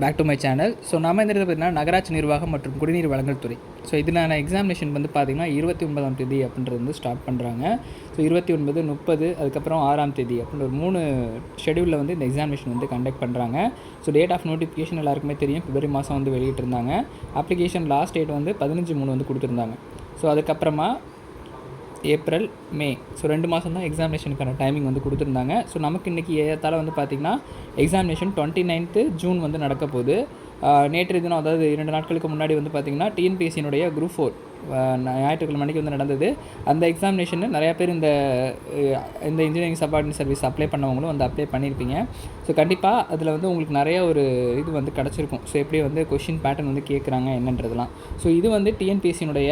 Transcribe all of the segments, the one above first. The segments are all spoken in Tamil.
Back to my channel so நம்ம இந்த இடத்துல பார்த்தீங்கன்னா நகராட்சி நிர்வாகம் மற்றும் குடிநீர் வழங்கல் துறை. ஸோ இதனான எக்ஸாமினேஷன் வந்து பார்த்திங்கன்னா இருபத்தி ஒன்பதாம் தேதி அப்படின்றது வந்து ஸ்டார்ட் பண்ணுறாங்க ஸோ இருபத்தி ஒன்பது முப்பது அதுக்கப்புறம் ஆறாம் தேதி அப்படின்ற ஒரு மூணு ஷெடியூலில் வந்து இந்த எக்ஸாமினேஷன் வந்து கண்டக்ட் பண்ணுறாங்க ஸோ டேட் ஆஃப் நோட்டிஃபிகேஷன் எல்லாருக்குமே தெரியும். பிப்ரவரி மாதம் வந்து வெளியிட்டிருந்தாங்க. அப்ளிகேஷன் லாஸ்ட் டேட் வந்து பதினஞ்சு மூணு வந்து கொடுத்துருந்தாங்க. ஸோ அதுக்கப்புறமா ஏப்ரல் மே. ஸோ ரெண்டு மாதம் தான் எக்ஸாமினேஷனுக்கான டைமிங் வந்து கொடுத்துருந்தாங்க. ஸோ நமக்கு இன்றைக்கி ஏற்றால வந்து பார்த்திங்கன்னா எக்ஸாமினேஷன் டுவெண்ட்டி நைன்த்து ஜூன் வந்து நடக்க போகுது. நேற்று தினம் அதாவது இரண்டு நாட்களுக்கு முன்னாடி வந்து பார்த்திங்கன்னா டிஎன்பிஎஸ்சியினுடைய குரூப் ஃபோர் ஞாயிற்றுக்கிழமை மணிக்கு வந்து நடந்தது. அந்த எக்ஸாமினேஷன் நிறையா பேர் இந்த இந்த இன்ஜினியரிங் சப்பார்டினேட் சர்வீஸ் அப்ளை பண்ணவங்களும் வந்து அப்ளை பண்ணியிருப்பீங்க. ஸோ கண்டிப்பாக அதில் வந்து உங்களுக்கு நிறைய ஒரு இது வந்து கிடச்சிருக்கும். ஸோ எப்படி வந்து கொஷின் பேட்டர்ன் வந்து கேட்குறாங்க என்னன்றதெல்லாம். ஸோ இது வந்து டிஎன்பிஎஸ்சியினுடைய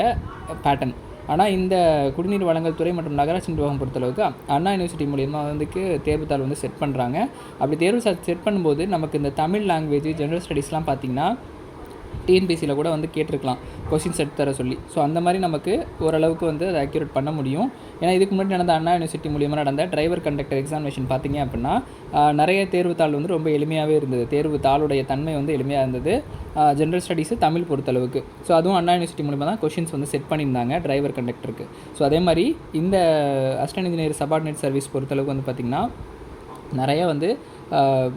பேட்டர்ன் ஆனால் இந்த குடிநீர் வழங்கல் துறை மற்றும் நகராட்சி நிர்வாகம் பொறுத்தளவுக்கு அண்ணா யூனிவர்சிட்டி மூலியமாக வந்துக்கு தேர்வுத்தாள் வந்து செட் பண்ணுறாங்க அப்படி தேர்வு செட் பண்ணும்போது நமக்கு இந்த தமிழ் லாங்குவேஜ் ஜென்ரல் ஸ்டடீஸ்லாம் பார்த்திங்கன்னா டிஎன்பிசியில் கூட வந்து கேட்டிருக்கலாம் கொஷின் செட் தர சொல்லி. ஸோ அந்த மாதிரி நமக்கு ஓரளவுக்கு வந்து அதை அக்யூரேட் பண்ண முடியும். ஏன்னா இதுக்கு முன்னாடி நடந்த அண்ணா யூனிவர்சிட்டி மூலியமாக நடந்த டிரைவர் கண்டக்டர் எக்ஸாமினேஷன் பார்த்தீங்க அப்படின்னா நிறைய தேர்வு தாள் வந்து ரொம்ப எளிமையாகவே இருந்தது. தேர்வு தாளுடைய தன்மை வந்து எளிமையாக இருந்தது. ஜென்ரல் ஸ்டடீஸு தமிழ் பொறுத்தளவுக்கு. ஸோ அதுவும் அண்ணா யூனிவர்சிட்டி மூலிமா தான் கொஷின்ஸ் வந்து செட் பண்ணியிருந்தாங்க டிரைவர் கண்டக்டருக்கு ஸோ அதே மாதிரி இந்த அசிஸ்டன்ட் இன்ஜினியர் சபார்டினேட் சர்வீஸ் பொறுத்தளவுக்கு வந்து பார்த்திங்கன்னா நிறைய வந்து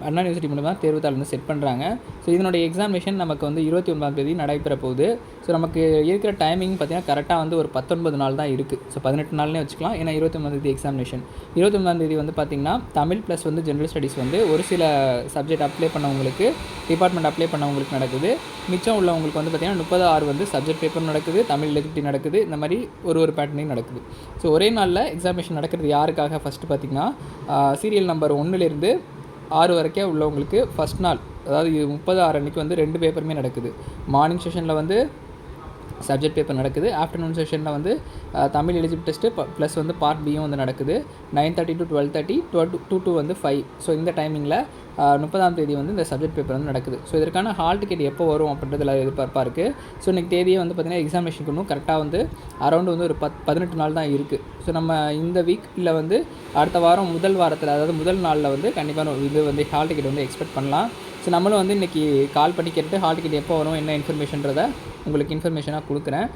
அண்ணா யூனிவர்சிட்டி மூலமாக தேர்வுத்தாள் வந்து செட் பண்ணுறாங்க ஸோ இதனுடைய எக்ஸாமினேஷன் நமக்கு வந்து இருபத்தி ஒன்பதாம் தேதி நடைபெற போகுது. ஸோ நமக்கு இருக்கிற டைமிங் பார்த்தீங்கன்னா கரெக்டாக வந்து ஒரு பத்தொன்பது நாள் தான் இருக்குது ஸோ பதினெட்டு நாள்னே வச்சுக்கலாம். ஏன்னா இருபத்தி ஒன்பதாம் தேதி எக்ஸாமினேஷன் இருபத்தி ஒன்பதாம் தேதி வந்து பார்த்திங்கன்னா தமிழ் ப்ளஸ் வந்து ஜென்ரல் ஸ்டடீஸ் வந்து ஒரு சில சப்ஜெக்ட் அப்ளை பண்ணவங்களுக்கு டிபார்ட்மெண்ட் அப்ளை பண்ணவங்களுக்கு நடக்குது. மிச்சம் உள்ளவங்களுக்கு வந்து பார்த்திங்கன்னா முப்பது ஆறு வந்து சப்ஜெக்ட் பேப்பர் நடக்குது. தமிழ் எலிஜிபிலிட்டி நடக்குது. இந்த மாதிரி ஒரு ஒரு பேட்டர்னையும் நடக்குது. ஸோ ஒரே நாளில் எக்ஸாமினேஷன் நடக்கிறது யாருக்காக? ஃபஸ்ட்டு பார்த்திங்கன்னா சீரியல் நம்பர் ஒன்றுலேருந்து ஆறு வரைக்கும் உள்ளவங்களுக்கு ஃபஸ்ட் நாள் அதாவது இது முப்பது ஆறு அன்றைக்கி வந்து ரெண்டு பேப்பருமே நடக்குது. மார்னிங் செஷனில் வந்து சப்ஜெக்ட் பேப்பர் நடக்குது. ஆஃப்டர்நூன் செஷனில் வந்து தமிழ் எலிஜிபிள் டெஸ்ட்டு ப்ளஸ் வந்து பார்ட் பியும் வந்து நடக்குது. Nine thirty to twelve thirty twelve to two வந்து ஃபைவ் ஸோ இந்த டைமிங்கில் முப்பதாம் தேதி வந்து இந்த சப்ஜெக்ட் பேப்பர் வந்து நடக்குது. ஸோ இதற்கான ஹால் டிக்கெட் எப்போ வரும் அப்படின்றதுல எதிர்பார்ப்பாக இருக்குது ஸோ இன்றைக்கி தேதியே வந்து பார்த்திங்கன்னா எக்ஸாமினேஷன் இன்னும் கரெக்டாக வந்து அரௌண்ட் வந்து ஒரு பத் பதினெட்டு நாள் தான் இருக்குது ஸோ நம்ம இந்த வீக் இல்லை வந்து அடுத்த வாரம் முதல் வாரத்தில் அதாவது முதல் நாளில் வந்து கண்டிப்பாக இது வந்து ஹால் டிக்கெட் வந்து எக்ஸ்பெக்ட் பண்ணலாம். ஸோ நம்மளும் வந்து இன்றைக்கி கால் பண்ணி கேட்டு ஹால் டிக்கெட் எப்போ வரும் என்ன இன்ஃபர்மேஷன்றதை உங்களுக்கு இன்ஃபர்மேஷனாக கொடுக்குறேன்.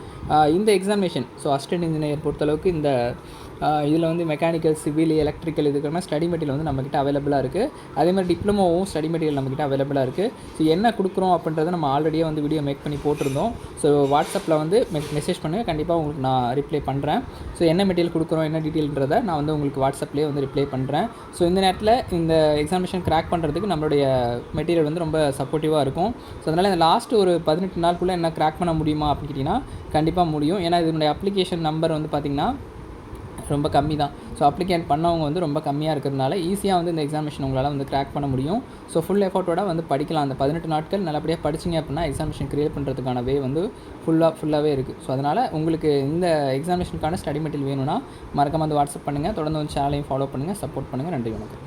இந்த எக்ஸாமினேஷன் ஸோ அசிஸ்டன்ட் இன்ஜினியர் பொறுத்தளவுக்கு இந்த இதில் வந்து மெக்கானிக்கல் சிவில் எலக்ட்ரிக்கல் இதுக்கான ஸ்டடி மெட்டீரியல் வந்து நம்மக்கிட்ட அவைலபிளாக இருக்குது அதே மாதிரி டிப்ளமோவும் ஸ்டடி மெட்டீரியல் நம்மக்கிட்ட அவைலபிளாக இருக்குது ஸோ என்ன கொடுக்குறோம் அப்படின்றத நம்ம ஆல்ரெடியே வந்து வீடியோ மேக் பண்ணி போட்டிருந்தோம். ஸோ வாட்ஸ்அப்பில் வந்து மெசேஜ் பண்ணுங்கள் கண்டிப்பாக உங்களுக்கு நான் ரிப்ளை பண்ணுறேன் ஸோ என்ன மெட்டீரியல் கொடுக்குறோம் என்ன டீட்டெயில்ன்றதை நான் வந்து உங்களுக்கு வாட்ஸ்அப்லேயே வந்து ரிப்ளை பண்ணுறேன் ஸோ இந்த நேரத்தில் இந்த எக்ஸாமினேஷன் கிராக் பண்ணுறதுக்கு நம்மளுடைய மெட்டீரியல் வந்து ரொம்ப சப்போர்ட்டிவாக இருக்கும். ஸோ அதனால் இந்த லாஸ்ட் ஒரு பதினெட்டு நாளுக்குள்ளே என்ன கிராக் பண்ண முடியுமா அப்படின்னு கேட்டிங்கன்னா கண்டிப்பாக முடியும். ஏன்னா இதனுடைய அப்ளிகேஷன் நம்பர் வந்து பார்த்திங்கன்னா ரொம்ப கம்மி தான் ஸோ அப்ளிகேட் பண்ணவங்க வந்து ரொம்ப கம்மியாக இருக்கிறதுனால ஈஸியாக வந்து இந்த எக்ஸாமினேஷன் உங்களால் வந்து கிராக் பண்ண முடியும். ஸோ ஃபுல் எஃபோர்ட்டோட வந்து படிக்கலாம். அந்த பதினெட்டு நாட்கள் நல்லபடியாக படிச்சிங்க அப்படின்னா எக்ஸாமினேஷன் கிரியேட் பண்ணுறதுக்கான வே வந்து ஃபுல்லாக ஃபுல்லாகவே இருக்குது ஸோ அதனால் உங்களுக்கு இந்த எக்ஸாமினேஷனுக்கான ஸ்டடி மெட்டீரியல் வேணும்னா மறக்காம வந்து வாட்ஸ்அப் பண்ணுங்கள் தொடர்ந்து வந்து சேனலையும் ஃபாலோ பண்ணுங்கள் சப்போர்ட் பண்ணுங்கள் நன்றி வணக்கம்.